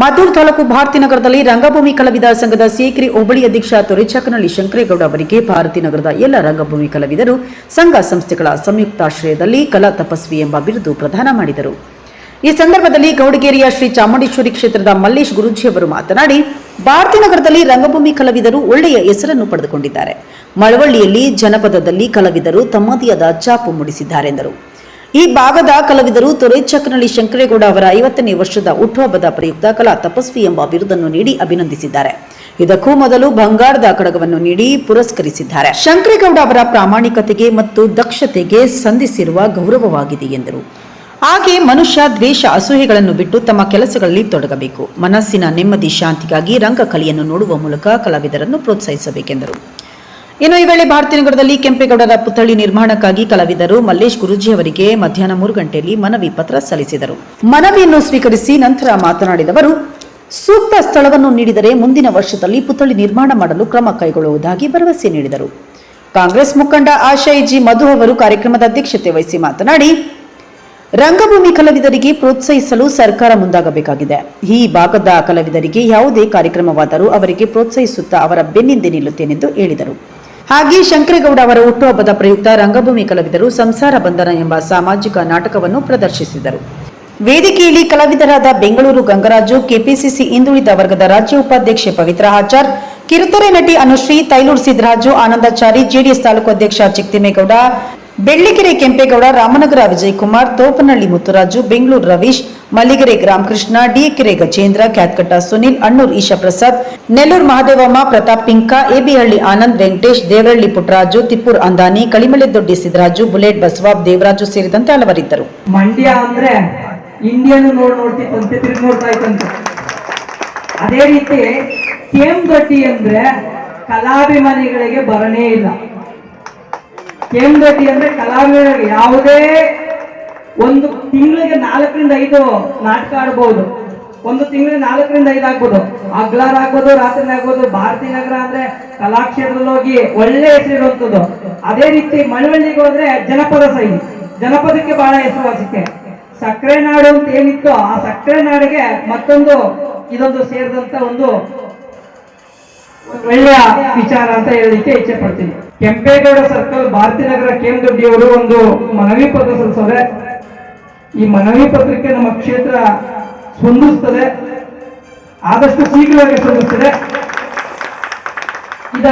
ಮದ್ದೂರು ತಾಲೂಕು ಭಾರತೀನಗರದಲ್ಲಿ ರಂಗಭೂಮಿ ಕಲಾವಿದ ಸಂಘದ ಸೇಕ್ರಿ ಹೋಬಳಿ ಅಧ್ಯಕ್ಷ ತೊರೆಚಕನಹಳ್ಳಿ ಶಂಕರೇಗೌಡ ಅವರಿಗೆ ಭಾರತೀನಗರದ ಎಲ್ಲ ರಂಗಭೂಮಿ ಕಲಾವಿದರು, ಸಂಘ ಸಂಸ್ಥೆಗಳ ಸಂಯುಕ್ತಾಶ್ರಯದಲ್ಲಿ ಕಲಾ ತಪಸ್ವಿ ಎಂಬ ಬಿರುದು ಪ್ರದಾನ ಮಾಡಿದರು. ಈ ಸಂದರ್ಭದಲ್ಲಿ ಗೌಡಗೇರಿಯ ಶ್ರೀ ಚಾಮುಂಡೇಶ್ವರಿ ಕ್ಷೇತ್ರದ ಮಲ್ಲೇಶ್ ಗುರೂಜಿ ಅವರು ಮಾತನಾಡಿ ಭಾರತೀನಗರದಲ್ಲಿ ರಂಗಭೂಮಿ ಕಲಾವಿದರು ಒಳ್ಳೆಯ ಹೆಸರನ್ನು ಪಡೆದುಕೊಂಡಿದ್ದಾರೆ. ಮಳವಳ್ಳಿಯಲ್ಲಿ ಜನಪದದಲ್ಲಿ ಕಲಾವಿದರು ತಮ್ಮದೇ ಆದ ಮೂಡಿಸಿದ್ದಾರೆ ಮೂಡಿಸಿದ್ದಾರೆಂದರು ಈ ಭಾಗದ ಕಲಾವಿದರು ತೊರೆಚಕ್ನಳ್ಳಿ ಶಂಕರೇಗೌಡ ಅವರ ಐವತ್ತನೇ ವರ್ಷದ ಹುಟ್ಟುಹಬ್ಬದ ಪ್ರಯುಕ್ತ ಕಲಾ ತಪಸ್ವಿ ಎಂಬ ಬಿರುದನ್ನು ನೀಡಿ ಅಭಿನಂದಿಸಿದ್ದಾರೆ. ಇದಕ್ಕೂ ಮೊದಲು ಬಂಗಾರದ ಕಡಗವನ್ನು ನೀಡಿ ಪುರಸ್ಕರಿಸಿದ್ದಾರೆ. ಶಂಕರೇಗೌಡ ಅವರ ಪ್ರಾಮಾಣಿಕತೆಗೆ ಮತ್ತು ದಕ್ಷತೆಗೆ ಸಂಧಿಸಿರುವ ಗೌರವವಾಗಿದೆ ಎಂದರು. ಹಾಗೆ ಮನುಷ್ಯ ದ್ವೇಷ ಅಸೂಹೆಗಳನ್ನು ಬಿಟ್ಟು ತಮ್ಮ ಕೆಲಸಗಳಲ್ಲಿ ತೊಡಗಬೇಕು. ಮನಸ್ಸಿನ ನೆಮ್ಮದಿ ಶಾಂತಿಗಾಗಿ ರಂಗಕಲೆಯನ್ನು ನೋಡುವ ಮೂಲಕ ಕಲಾವಿದರನ್ನು ಪ್ರೋತ್ಸಾಹಿಸಬೇಕೆಂದರು. ಇನ್ನು ಈ ವೇಳೆ ಭಾರತೀನಗರದಲ್ಲಿ ಕೆಂಪೇಗೌಡರ ಪುತ್ಥಳಿ ನಿರ್ಮಾಣಕ್ಕಾಗಿ ಕಲಾವಿದರು ಮಲ್ಲೇಶ್ ಗುರೂಜಿ ಅವರಿಗೆ ಮಧ್ಯಾಹ್ನ ಮೂರು ಗಂಟೆಯಲ್ಲಿ ಮನವಿ ಪತ್ರ ಸಲ್ಲಿಸಿದರು. ಮನವಿಯನ್ನು ಸ್ವೀಕರಿಸಿ ನಂತರ ಮಾತನಾಡಿದವರು ಸೂಕ್ತ ಸ್ಥಳವನ್ನು ನೀಡಿದರೆ ಮುಂದಿನ ವರ್ಷದಲ್ಲಿ ಪುತ್ಥಳಿ ನಿರ್ಮಾಣ ಮಾಡಲು ಕ್ರಮ ಕೈಗೊಳ್ಳುವುದಾಗಿ ಭರವಸೆ ನೀಡಿದರು. ಕಾಂಗ್ರೆಸ್ ಮುಖಂಡ ಆಶಯ್ ಜಿ ಮಧು ಅವರು ಕಾರ್ಯಕ್ರಮದ ಅಧ್ಯಕ್ಷತೆ ವಹಿಸಿ ಮಾತನಾಡಿ, ರಂಗಭೂಮಿ ಕಲಾವಿದರಿಗೆ ಪ್ರೋತ್ಸಾಹಿಸಲು ಸರ್ಕಾರ ಮುಂದಾಗಬೇಕಾಗಿದೆ. ಈ ಭಾಗದ ಕಲಾವಿದರಿಗೆ ಯಾವುದೇ ಕಾರ್ಯಕ್ರಮವಾದರೂ ಅವರಿಗೆ ಪ್ರೋತ್ಸಾಹಿಸುತ್ತಾ ಅವರ ಬೆನ್ನಿಂದೆ ನಿಲ್ಲುತ್ತೇನೆಂದು ಹೇಳಿದರು. ಹಾಗೆ ಶಂಕರಗೌಡ ಅವರ ಹುಟ್ಟುಹಬ್ಬದ ಪ್ರಯುಕ್ತ ರಂಗಭೂಮಿ ಕಲಾವಿದರು ಸಂಸಾರ ಬಂಧನ ಎಂಬ ಸಾಮಾಜಿಕ ನಾಟಕವನ್ನು ಪ್ರದರ್ಶಿಸಿದರು. ವೇದಿಕೆಯಲ್ಲಿ ಕಲಾವಿದರಾದ ಬೆಂಗಳೂರು ಗಂಗರಾಜು, ಕೆಪಿಸಿಸಿ ಹಿಂದುಳಿದ ವರ್ಗದ ರಾಜ್ಯ ಉಪಾಧ್ಯಕ್ಷೆ ಪವಿತ್ರ ಆಚಾರ್, ಕಿರುತೆರೆ ನಟಿ ಅನುಶ್ರೀ, ತೈಲೂರು ಸಿದ್ದರಾಜು ಆನಂದಾಚಾರಿ, ಜೆಡಿಎಸ್ ತಾಲೂಕು ಅಧ್ಯಕ್ಷ ಚಿಕ್ತಿಮೇಗೌಡ ಬೆಳ್ಳಿಗೆರೆ ಕೆಂಪೇಗೌಡ, ರಾಮನಗರ ವಿಜಯಕುಮಾರ್, ತೋಪನಹಳ್ಳಿ ಮುತ್ತುರಾಜು, ಬೆಂಗಳೂರು ರವೀಶ್ ಮಲ್ಲಿಗೆರೆ ರಾಮಕೃಷ್ಣ ಡಿಕೆರೆ ಗಜೇಂದ್ರ, ಕ್ಯಾತ್ಕಟ್ಟ ಸುನಿಲ್, ಅಣ್ಣೂರ್ ಈಶಾ ಪ್ರಸಾದ್ ನೆಲ್ಲೂರು ಮಹಾದೇವಮ್ಮ ಪ್ರತಾಪ್ ಪಿಂಕ, ಎಬಿಹಳ್ಳಿ ಆನಂದ್ ವೆಂಕಟೇಶ್ ದೇವರಳ್ಳಿ ಪುಟ್ಟರಾಜು ತಿಪ್ಪೂರ್ ಅಂದಾನಿ, ಕಳಿಮಲೆ ದೊಡ್ಡಿ ಸಿದ್ದರಾಜು ಬುಲೆಟ್ ಬಸವಾಬ್ ದೇವರಾಜು ಸೇರಿದಂತೆ ಹಲವರಿದ್ದರು. ಮಂಡ್ಯ ಅಂದ್ರೆ ಇಂಡಿಯನ್ ನೋಡ್ ನೋಡ್ತಾ ಅದೇ ರೀತಿ ಕೇಮ್ಗಟ್ಟಿ ಅಂದ್ರೆ ಕಲಾಭಿಮಾನಿಗಳಿಗೆ ಬರನೇ ಇಲ್ಲ. ಕೇಮ್ಗಟ್ಟಿ ಅಂದ್ರೆ ಕಲಾಭಿಮಾನಿಗಳಿಗೆ ಯಾವುದೇ ಒಂದು ತಿಂಗಳಿಗೆ ನಾಲ್ಕರಿಂದ ಐದು ನಾಟಕ ಆಡ್ಬೋದು. ಒಂದು ತಿಂಗಳಿಗೆ ನಾಲ್ಕರಿಂದ ಐದು ಆಗ್ಬೋದು. ಅಗ್ಲಾರ್ ಆಗ್ಬೋದು, ರಾತ್ರಿ ಆಗ್ಬೋದು, ಭಾರತಿ ನಗರ ಅಂದ್ರೆ ಕಲಾಕ್ಷೇತ್ರದಲ್ಲಿ ಹೋಗಿ ಒಳ್ಳೆ ಹೆಸರಿರುವಂಥದ್ದು ಅದೇ ರೀತಿ ಮಳವಳ್ಳಿಗೆ ಹೋದ್ರೆ ಜನಪದ ಸೈ. ಜನಪದಕ್ಕೆ ಬಹಳ ಹೆಸರುವಾಸಿಕೆ ಸಕ್ಕರೆ ನಾಡು ಅಂತ ಏನಿತ್ತು ಆ ಸಕ್ಕರೆ ನಾಡಿಗೆ ಮತ್ತೊಂದು ಇದೊಂದು ಸೇರಿದಂತ ಒಂದು ಒಳ್ಳೆಯ ವಿಚಾರ ಅಂತ ಹೇಳಲಿಕ್ಕೆ ಇಚ್ಛೆ ಪಡ್ತೀನಿ. ಕೆಂಪೇಗೌಡ ಸರ್ಕಲ್ ಭಾರತೀನಗರ ನಗರ ಕೆಂದೊಡ್ಡಿಯವರು ಒಂದು ಮನವಿ ಪತ್ರ ಸಲ್ಲಿಸೋರೆ ಈ ಮನವಿ ಪತ್ರಕ್ಕೆ ನಮ್ಮ ಕ್ಷೇತ್ರ ಸ್ಪಂದಿಸ್ತದೆ. ಆದಷ್ಟು ಶೀಘ್ರವಾಗಿ ಸ್ಪಂದಿಸ್ತದೆ. ಇದ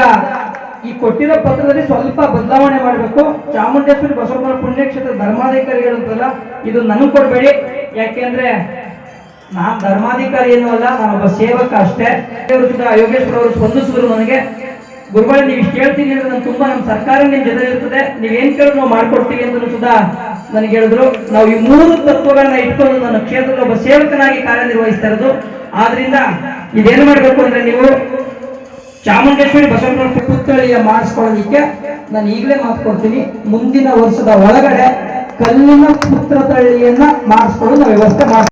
ಈ ಕೊಟ್ಟಿರೋ ಪತ್ರದಲ್ಲಿ ಸ್ವಲ್ಪ ಬದಲಾವಣೆ ಮಾಡಬೇಕು. ಚಾಮುಂಡೇಶ್ವರಿ ಬಸವಣ್ಣನ ಪುಣ್ಯಕ್ಷೇತ್ರ ಧರ್ಮಾಧಿಕಾರಿ ಅಂತಲ್ಲ ಇದು ನನಗೆ ಕೊಡಬೇಡಿ. ಯಾಕೆಂದ್ರೆ ನಾನು ಧರ್ಮಾಧಿಕಾರಿ ಏನೂ ಅಲ್ಲ, ನಾನೊಬ್ಬ ಸೇವಕ ಅಷ್ಟೇ. ಯೋಗೇಶ್ವರ ಅವರು ಸ್ಪಂದಿಸಿದ್ರು ನನಗೆ. ಗುರುಗಳೇ, ನೀವು ಇಷ್ಟು ಹೇಳ್ತೀನಿ ಅಂದ್ರೆ ನಾನು ತುಂಬಾ ನಮ್ಮ ಸರ್ಕಾರ ನಿಮ್ ಜೊತೆ ಇರ್ತದೆ. ನೀವೇನ್ ಕೇಳಿದ್ರು ನಾವು ಮಾಡ್ಕೊಡ್ತೀವಿ ಅಂತ ಸುಧಾ ನನಗೆ ಹೇಳಿದ್ರು. ನಾವು ಈ ಮೂರು ತತ್ವಗಳನ್ನ ಇಟ್ಕೊಂಡು ನನ್ನ ಕ್ಷೇತ್ರದ ಒಬ್ಬ ಸೇವಕನಾಗಿ ಕಾರ್ಯನಿರ್ವಹಿಸ್ತಾ ಇರೋದು. ಆದ್ರಿಂದ ಇದೇನು ಮಾಡ್ಬೇಕು ಅಂದ್ರೆ ನೀವು ಚಾಮುಂಡೇಶ್ವರಿ ಬಸವಣ್ಣ ಪುತ್ಥಳಿಯ ಮಾಡಿಸ್ಕೊಳ್ಳೋದಿಕ್ಕೆ ನಾನು ಈಗಲೇ ಮಾತು ಮುಂದಿನ ವರ್ಷದ ಒಳಗಡೆ ಕಲ್ಲಿನ ಪುತ್ರ ತಳಿಯನ್ನ ಮಾಡಿಸ್ಕೊಳ್ಳೋ ನಾವು ವ್ಯವಸ್ಥೆ ಮಾಡ್ತೀವಿ.